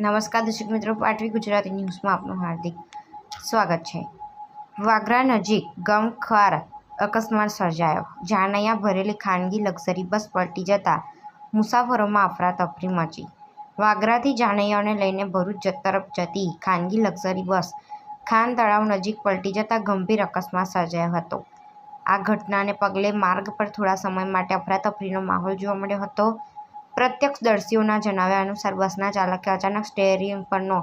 નમસ્કાર દર્શક મિત્રો, પાટવી ગુજરાતી ન્યૂઝમાં આપનું હાર્દિક સ્વાગત છે. વાગરા નજીક ગમખ્વાર અકસ્માત સર્જાયો. જાનૈયા ભરેલી ખાનગી લક્ઝરી બસ પલટી જતાં મુસાફરોમાં અફરાતફરી મચી. વાગરાથી જાનૈયાઓને લઈને ભરૂચ તરફ જતી ખાનગી લક્ઝરી બસ ખાન તળાવ નજીક પલટી જતાં ગંભીર અકસ્માત સર્જાયો હતો. આ ઘટનાને પગલે માર્ગ પર થોડા સમય માટે અફરાતફરીનો માહોલ જોવા મળ્યો હતો. પ્રત્યક્ષદર્શીઓના જણાવ્યા અનુસાર બસના ચાલકે અચાનક સ્ટેરિંગ પરનો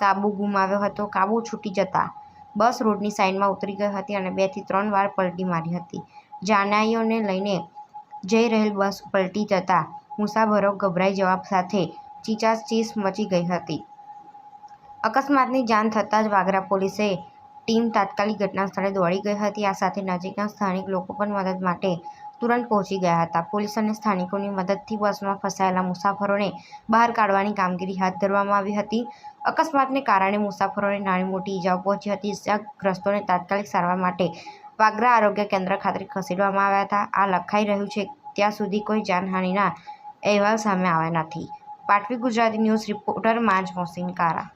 કાબુ ગુમાવ્યો હતો. કાબુ છૂટી જતાં બસ રોડની સાઈડમાં ઉતરી ગઈ હતી અને બેથી ત્રણ વાર પલટી મારી હતી. જાનાઈઓને લઈને જઈ રહેલ બસ પલટી જતાં મુસાફરો ગભરાઈ જવા સાથે ચીચાચીસ મચી ગઈ હતી. અકસ્માતની જાણ થતાં જ વાગરા પોલીસે ટીમ તાત્કાલિક ઘટના સ્થળે દોડી ગઈ હતી. આ સાથે નજીકના સ્થાનિક લોકો પણ મદદ માટે તુરંત પહોંચી ગયા હતા. પોલીસ અને સ્થાનિકોની મદદથી બસમાં ફસાયેલા મુસાફરોને બહાર કાઢવાની કામગીરી હાથ ધરવામાં આવી હતી. અકસ્માતને કારણે મુસાફરોને નાની મોટી ઈજાઓ પહોંચી હતી. ઇજાગ્રસ્તોને તાત્કાલિક સારવાર માટે વાગરા આરોગ્ય કેન્દ્ર ખાતે ખસેડવામાં આવ્યા હતા. આ લખાઈ રહ્યું છે ત્યાં સુધી કોઈ જાનહાનિના અહેવાલ સામે આવ્યા નથી. પાટવી ગુજરાતી ન્યૂઝ રિપોર્ટર માંજ મોહસિન કારા.